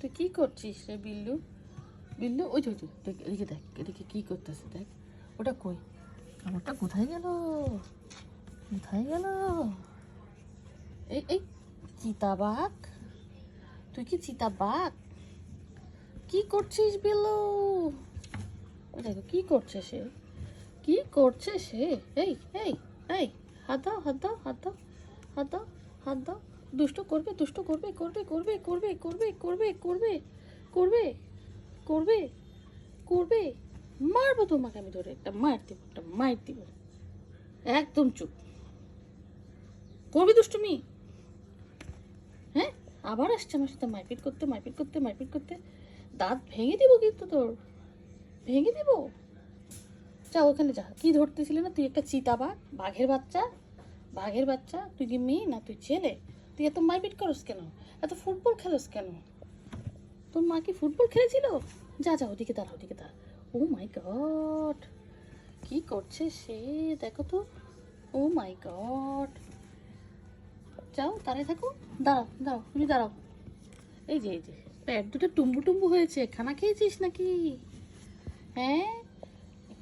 তুই কি করছিস রে বিল্লু? বিল্লু, ওই যে দেখ, এদিকে দেখ, এদিকে কি করতেছে, দেখ। ওটা কই? আমারটা কোথায় গেল? কোথায় গেল? এই এই, চিতাবাঘ? তুই কি চিতাবাঘ? কি করছিস বিল্লু? ওই দেখো, কি করছে সে? কি করছে সে? এই এই এই, হাত দাও হাত দাও হাত দাও হাত দাও হাত দাও। দুষ্ট করবে দুষ্ট করবে করবে করবে করবে করবে করবে করবে করবে করবে করবে। মারবো তোমাকে আমি ধরে, একটা মার দিব, একটা মার দিব। একদম চুপ। করবি দুষ্টুমি? হ্যাঁ? আবার আসছে আমার সাথে মারপিট করতে মারপিট করতে মারপিট করতে। দাঁত ভেঙে দিব কিন্তু তোর। ভেঙে দিব? যা ওখানে যা। কি ধরতেছিলি না? তুই একটা চিতাবাঘ, বাঘের বাচ্চা? বাঘের বাচ্চা? তুই কি মেয়ে না তুই ছেলে? তুই এত মারপিট করস কেন? এত ফুটবল খেলোস কেন? তোর মা কি ফুটবল খেলেছিল? যা যা, ওদিকে দাঁড়া ওদিকে দাঁড়া। Oh my God! কি করছে সে? দেখো তো। Oh my God! যাও, দাঁড়ায় থাকো। দাঁড়াও দাঁড়াও, তুমি দাঁড়াও। এই যে এই যে প্যাট দুটো টুম্বু টুম্বু হয়েছে। খানা খেয়েছিস নাকি? হ্যাঁ?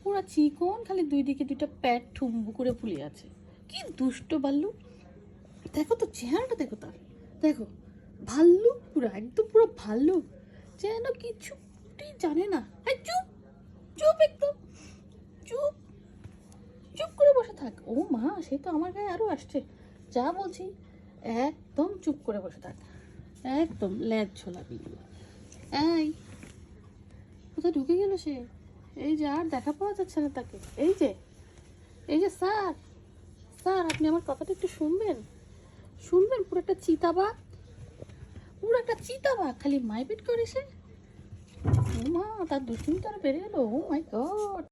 পুরা চিকন, খালি দুই দিকে দুইটা প্যাট ঠুম্বু করে ফুলে আছে। কি দুষ্ট বাল্লু! দেখো তো, চেহারাটা দেখো তার। দেখো ভাল্লু পুরো, একদম পুরো ভাল্লু যেন কিছুটি জানে না। এই চুপ চুপ একদম চুপ চুপ করে বসে থাক। ও মা, সে তো আমার গায়ে আরও আসছে। যা বলছি, একদম চুপ করে বসে থাক। একদম ল্যাজ ছোলা বিল্লু এই, কোথায় ঢুকে গেল সে? এই যে আর দেখা পাওয়া যাচ্ছে না তাকে। এই যে এই যে স্যার স্যার, আপনি আমার কথাটা একটু শুনবেন? শুনবেন? পুরো একটা চিতাবাঘ পুরো একটা চিতাবাঘ খালি মাইপিট করেছে মা তার দুশ্চিন্তা বেড়ে গেল ও মাই গড